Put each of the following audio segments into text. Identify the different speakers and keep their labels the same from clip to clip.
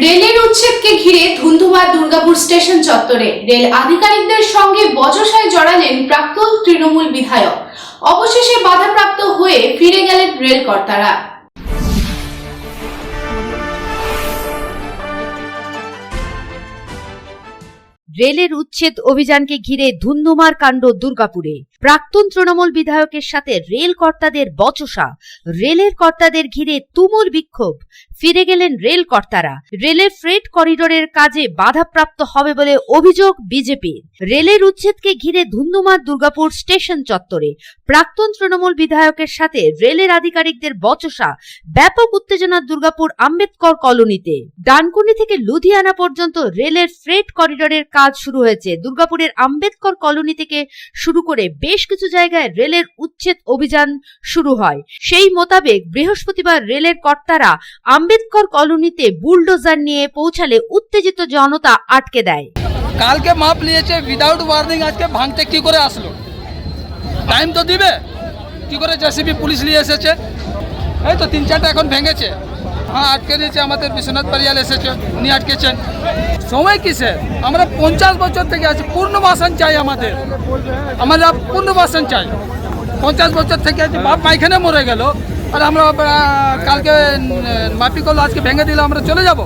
Speaker 1: রেলের উচ্ছেদকে ঘিরে ধুন্ধুমার দুর্গাপুর স্টেশন চত্বরে রেল আধিকারিকদের সঙ্গে বচসায় জড়ালেন প্রাক্তন তৃণমূল বিধায়ক। অবশেষে বাধাপ্রাপ্ত হয়ে ফিরে গেলেন রেল
Speaker 2: রেলের উচ্ছেদ অভিযানকে ঘিরে ধুন্ধুমার কাণ্ড দুর্গাপুরে। প্রাক্তন তৃণমূল বিধায়কের সাথে রেল কর্তাদের বচসা। রেলের কর্তাদের ঘিরে তুমুল বিক্ষোভ। ফিরে গেলেন রেল কর্তারা রেলের ফ্রেট করিডোরের কাজে বাধাপ্রাপ্ত হবে বলে অভিযোগ বিজেপির রেলের উচ্ছেদকে ঘিরে ধুন্ধুমার দুর্গাপুর স্টেশন চত্বরে। প্রাক্তন তৃণমূল বিধায়কের সাথে রেলের আধিকারিকদের বচসা। ব্যাপক উত্তেজনা দুর্গাপুর আম্বেদকর কলোনিতে। ডানকুনি থেকে লুধিয়ানা পর্যন্ত রেলের ফ্রেট করিডোরের কাজ শুরু হয়েছে। দুর্গাপুরের আম্বেদকর কলোনি থেকে শুরু করে বেশ কিছু জায়গায় রেলের উচ্ছেদ অভিযান শুরু হয়। সেই মোতাবেক বৃহস্পতিবার রেলের কর্তারা আম্বেদকর কলোনিতে বুলডোজার নিয়ে পৌঁছালে উত্তেজিত জনতা আটকে দেয়।
Speaker 3: কালকে মাপ নিয়েছে উইদাউট ওয়ার্নিং আজকে ভাঙতে কি করে আসলো? টাইম তো দিবে, কি করে জেসিবি পুলিশ নিয়ে এসেছে? এই তো তিন চারটা এখন ভেঙেছে। হ্যাঁ আটকে দিয়েছে আমাদের বিশ্বনাথ পারিয়াল এসেছে উনি আটকেছেন। সময় কিসের? আমরা পঞ্চাশ বছর থেকে আছি পূর্ণবাসন চাই আমাদের। আমরা পূর্ণবাসন চাই। পঞ্চাশ বছর থেকে আছি বাপ পায়খানা মরে গেল আর আমরা কালকে মাপিকল আজকে ভেঙে দিলে আমরা চলে যাব।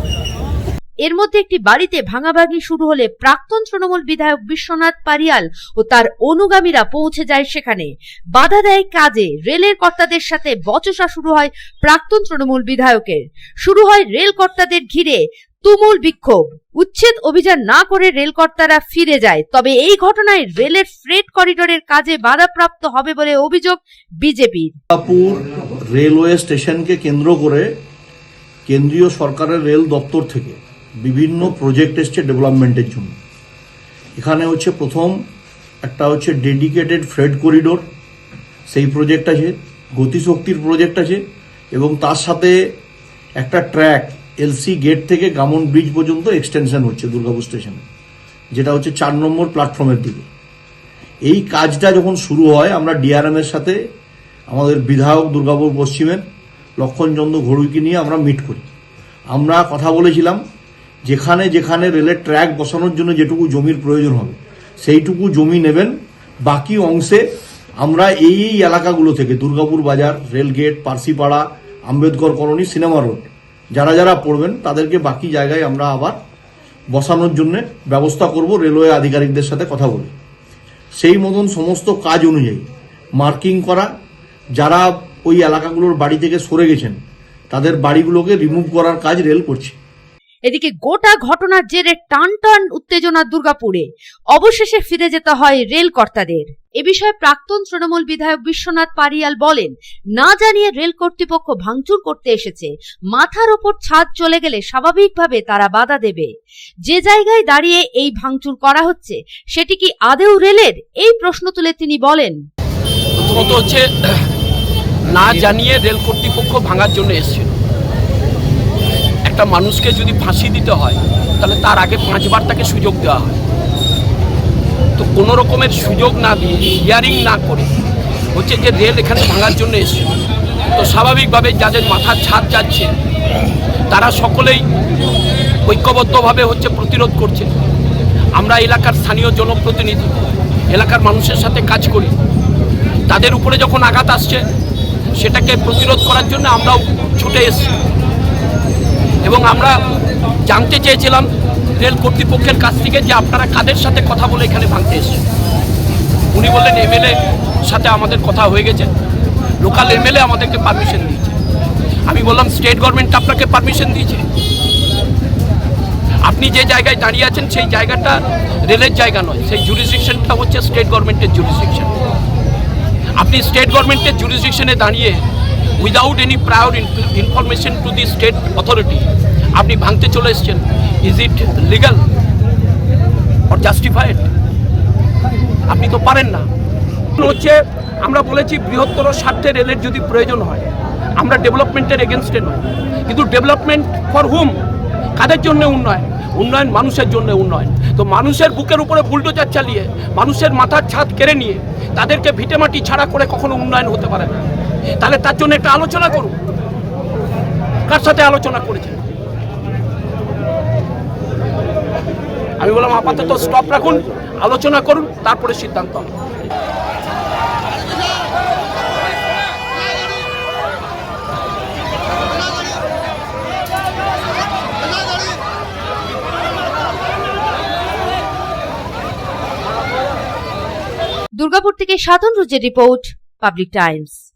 Speaker 2: এর মধ্যে একটি বাড়িতে ভাঙাভাঙি শুরু হলে প্রাক্তন তৃণমূল বিধায়ক বিশ্বনাথ পারিয়াল ও তার অনুগামীরা পৌঁছে যায় সেখানে। বাধা দেয় কাজে, রেলের কর্তাদের সাথে বচসা শুরু হয় প্রাক্তন তৃণমূল বিধায়কের। শুরু হয় রেল কর্তাদের ঘিরে তুমুল বিক্ষোভ। উচ্ছেদ অভিযান না করে রেল কর্তারা ফিরে যায়, তবে এই ঘটনায় রেলের ফ্রেট করিডোরের কাজে বাধাপ্রাপ্ত হবে বলে অভিযোগ
Speaker 4: দুর্গাপুর রেলওয়ে স্টেশনকে কেন্দ্র করে কেন্দ্রীয় সরকারের রেল দপ্তর থেকে বিভিন্ন প্রজেক্ট এসছে ডেভেলপমেন্টের জন্য। এখানে হচ্ছে প্রথম একটা হচ্ছে ডেডিকেটেড ফ্রেড করিডোর সেই প্রজেক্ট আছে, গতিশক্তির প্রজেক্ট আছে, এবং তার সাথে একটা ট্র্যাক এলসি গেট থেকে গামন ব্রিজ পর্যন্ত এক্সটেনশন হচ্ছে দুর্গাপুর স্টেশনে যেটা হচ্ছে চার নম্বর প্ল্যাটফর্মের দিকে। এই কাজটা যখন শুরু হয়, আমরা ডিআরএম এর সাথে আমাদের বিধায়ক দুর্গাপুর পশ্চিমের লক্ষণচন্দ্র ঘড়ুইকে নিয়ে আমরা মিট করি। আমরা কথা বলেছিলাম যেখানে যেখানে রেলের ট্র্যাক বসানোর জন্য যেটুকু জমির প্রয়োজন হবে, সেইটুকু জমি নেবেন। বাকি অংশে আমরা এই এই এলাকাগুলো থেকে, দুর্গাপুর বাজার, rail gate, Parsipara, Ambedkar colony, cinema road, যারা যারা পড়বেন, তাদেরকে বাকি জায়গায় আমরা আবার বসানোর জন্য ব্যবস্থা করব, রেলওয়ে আধিকারিকদের সাথে কথা বলে। সেই মতন সমস্ত কাজ অনুযায়ী মার্কিং করা, যারা ওই এলাকাগুলোর বাড়ি থেকে সরে গেছেন, তাদের বাড়িগুলোকে রিমুভ করার কাজ রেল করছে।
Speaker 2: এদিকে গোটা ঘটনার জেরে টান টান উত্তেজনা দুর্গাপুরে। অবশেষে ফিরে যেতে হয় রেল কর্তাদের এ বিষয়ে প্রাক্তন তৃণমূল বিধায়ক বিশ্বনাথ পারিয়াল বলেন, না জানিয়ে রেল কর্তৃপক্ষ ভাঙচুর করতে এসেছে। মাথার ওপর ছাদ চলে গেলে স্বাভাবিকভাবে তারা বাধা দেবে। যে জায়গায় দাঁড়িয়ে এই ভাঙচুর করা হচ্ছে, সেটি কি আদেও রেলের? এই প্রশ্ন তুলে তিনি বলেন।
Speaker 5: না জানিয়ে রেল কর্তৃপক্ষ ভাঙার জন্য এসেছিল একটা মানুষকে যদি ফাঁসি দিতে হয়, তাহলে তার আগে পাঁচবার তাকে সুযোগ দেওয়া হয়। তো কোনো রকমের সুযোগ না দিয়ে হিয়ারিং না করে, হচ্ছে যে রেল এখানে ভাঙার জন্য এসেছিল তো স্বাভাবিকভাবে যাদের মাথার ছাদ যাচ্ছে, তারা সকলেই ঐক্যবদ্ধভাবে হচ্ছে প্রতিরোধ করছে। আমরা এলাকার স্থানীয় জনপ্রতিনিধি, এলাকার মানুষের সাথে কাজ করি। তাদের উপরে যখন আঘাত আসছে, সেটাকে প্রতিরোধ করার জন্য আমরাও ছুটে এসেছি। এবং আমরা জানতে চেয়েছিলাম রেল কর্তৃপক্ষের কাছ থেকে যে আপনারা কাদের সাথে কথা বলে এখানে ভাঙতে এসেছেন। উনি বললেন এমএলএ সাথে আমাদের কথা হয়ে গেছে। লোকাল এমএলএ আমাদেরকে পারমিশন দিয়েছে। আমি বললাম স্টেট গভর্নমেন্ট আপনাকে পারমিশন দিয়েছে। আপনি যে জায়গায় দাঁড়িয়ে আছেন, সেই জায়গাটা রেলের জায়গা নয়। সেই জুরিসডিকশনটা হচ্ছে স্টেট গভর্নমেন্টের জুরিসডিকশন আপনি স্টেট গভর্নমেন্টের জুরিসডিকশনে দাঁড়িয়ে without any prior information to the state authority আপনি ভাঙতে চলে এসছেন। ইজ ইট লিগাল জাস্টিফাইড আপনি তো পারেন না। হচ্ছে, আমরা বলেছি বৃহত্তর স্বার্থে রেলের যদি প্রয়োজন হয়, আমরা ডেভেলপমেন্টের এগেনস্টে নয় কিন্তু ডেভেলপমেন্ট ফর হুম কাদের জন্য উন্নয়ন? উন্নয়ন মানুষের জন্য উন্নয়ন। তো মানুষের বুকের উপরে বুলডোজার চালিয়ে, মানুষের মাথার ছাদ কেড়ে নিয়ে, তাদেরকে ভিটেমাটি ছাড়া করে কখনো উন্নয়ন হতে পারে না। তাহলে তার জন্য একটা আলোচনা করুন। কার সাথে আলোচনা করেছে আমি বললাম, আপাতত স্টপ রাখুন, আলোচনা করুন, তারপরে সিদ্ধান্ত
Speaker 2: দুর্গাপুর থেকে সাধন রুজের রিপোর্ট, পাবলিক টাইমস।